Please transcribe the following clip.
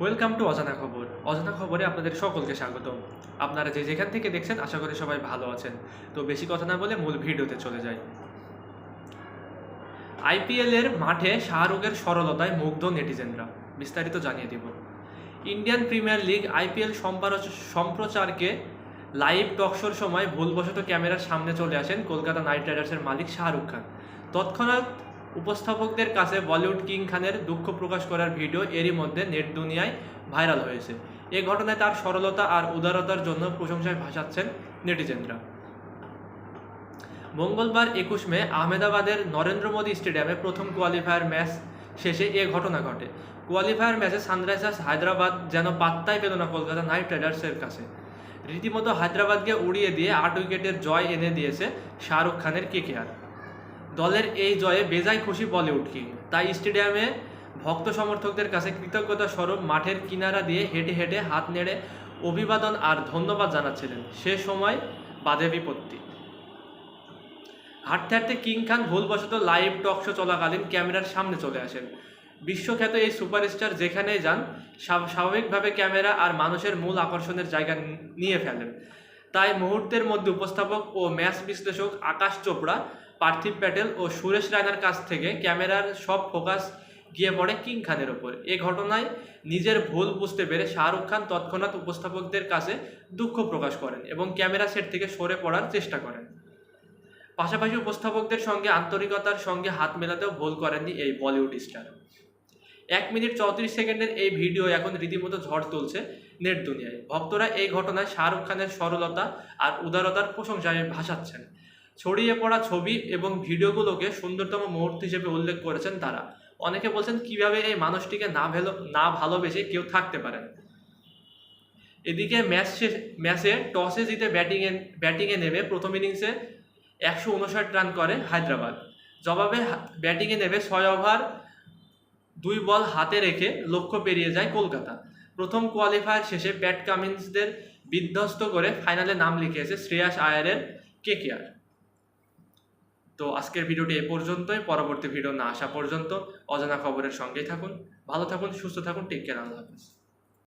Welcome to অজানা খবর। অজানা খবরে আপনাদের সকলকে স্বাগত আপনারা যে যেখান থেকে দেখছেন, আশা করি সবাই ভালো আছেন। তো বেশি কথা না বলে মূল ভিডিওতে চলে যাই। আইপিএলের মাঠে শাহরুখের সরলতায় মুগ্ধ নেটিজেনরা। বিস্তারিত জানিয়ে দিব। ইন্ডিয়ান প্রিমিয়ার লিগ আইপিএল সম্প্রচারকে লাইভ টকশোর সময় ভুলবশত ক্যামেরার সামনে চলে আসেন কলকাতা নাইট রাইডার্সের মালিক শাহরুখ খান। তৎক্ষণাৎ উপস্থাপকদের কাছে বলিউড কিং খানের দুঃখ প্রকাশ করার ভিডিও এরই মধ্যে নেট দুনিয়ায় ভাইরাল হয়েছে। এ ঘটনায় তার সরলতা আর উদারতার জন্য প্রশংসায় ভাসাচ্ছেন নেটিজেনরা। মঙ্গলবার একুশ মে আহমেদাবাদের নরেন্দ্র মোদী স্টেডিয়ামে প্রথম কোয়ালিফায়ার ম্যাচ শেষে এ ঘটনা ঘটে। কোয়ালিফায়ার ম্যাচে সানরাইজার্স হায়দ্রাবাদ যেন পাত্তাই পেল না কলকাতা নাইট রাইডার্সের কাছে। রীতিমতো হায়দ্রাবাদকে উড়িয়ে দিয়ে আট উইকেটের জয় এনে দিয়েছে শাহরুখ খানের কেকেআর দলের এই জয়ে বেজায় খুশি বলিউড কিং তাই স্টেডিয়ামে ভক্ত সমর্থকদের কাছে কৃতজ্ঞতা স্বরূপ মাঠের কিনারা দিয়ে হেঁটে হেঁটে হাত নেড়ে অভিবাদন আর ধন্যবাদ জানাচ্ছিলেন। সে সময় বাধে বিপত্তি। হাঁটতে হাঁটতে কিং খান ভুলবশত লাইভ টক শো চলাকালীন ক্যামেরার সামনে চলে আসেন। বিশ্বখ্যাত এই সুপারস্টার যেখানেই যান স্বাভাবিকভাবে ক্যামেরা আর মানুষের মূল আকর্ষণের জায়গা নিয়ে ফেলেন। তাই মুহূর্তের মধ্যে উপস্থাপক ও ম্যাচ বিশ্লেষক আকাশ চোপড়া পার্থিব প্যাটেল ও সুরেশ রায়নার কাছ থেকে ক্যামেরার সব ফোকাস গিয়ে পড়ে কিং খানের ওপর। এ ঘটনায় নিজের ভুল বুঝতে পেরে শাহরুখ খান তৎক্ষণাৎ উপস্থাপকদের কাছে দুঃখ প্রকাশ করেন এবং ক্যামেরা সেট থেকে সরে পড়ার চেষ্টা করেন। পাশাপাশি উপস্থাপকদের সঙ্গে আন্তরিকতার সঙ্গে হাত মেলাতেও ভুল করেননি এই বলিউড স্টার। এক মিনিট চৌত্রিশ সেকেন্ডের এই ভিডিও এখন রীতিমতো ঝড় তুলছে নেট দুনিয়ায়। ভক্তরা এই ঘটনায় শাহরুখ খানের সরলতা আর উদারতার প্রশংসায় ভাসাচ্ছেন। ছড়িয়ে পড়া ছবি এবং ভিডিওগুলোকে সুন্দরতম মুহূর্ত হিসেবে উল্লেখ করেছেন তারা। অনেকে বলছেন, কীভাবে এই মানুষটিকে না ভেলো, না ভালোবেসে কেউ থাকতে পারেন এদিকে ম্যাচ ম্যাচে টসে জিতে ব্যাটিংয়ে ব্যাটিংয়ে নেমে প্রথম ইনিংসে একশো উনষাট রান করে হায়দ্রাবাদ। জবাবে ব্যাটিংয়ে নেমে ছয় ওভার, দুই বল হাতে রেখে লক্ষ্য পেরিয়ে যায় কলকাতা। প্রথম কোয়ালিফায়ার শেষে প্যাট কামিন্সদের বিধ্বস্ত করে ফাইনালে নাম লিখিয়েছে শ্রেয়াস আয়ারের কেকেআর তো আজকের ভিডিওটি এ পর্যন্তই। পরবর্তী ভিডিও না আসা পর্যন্ত অজানা খবরের সঙ্গেই থাকুন। ভালো থাকুন, সুস্থ থাকুন টেক কেয়ার আল্লাহ হাফিজ।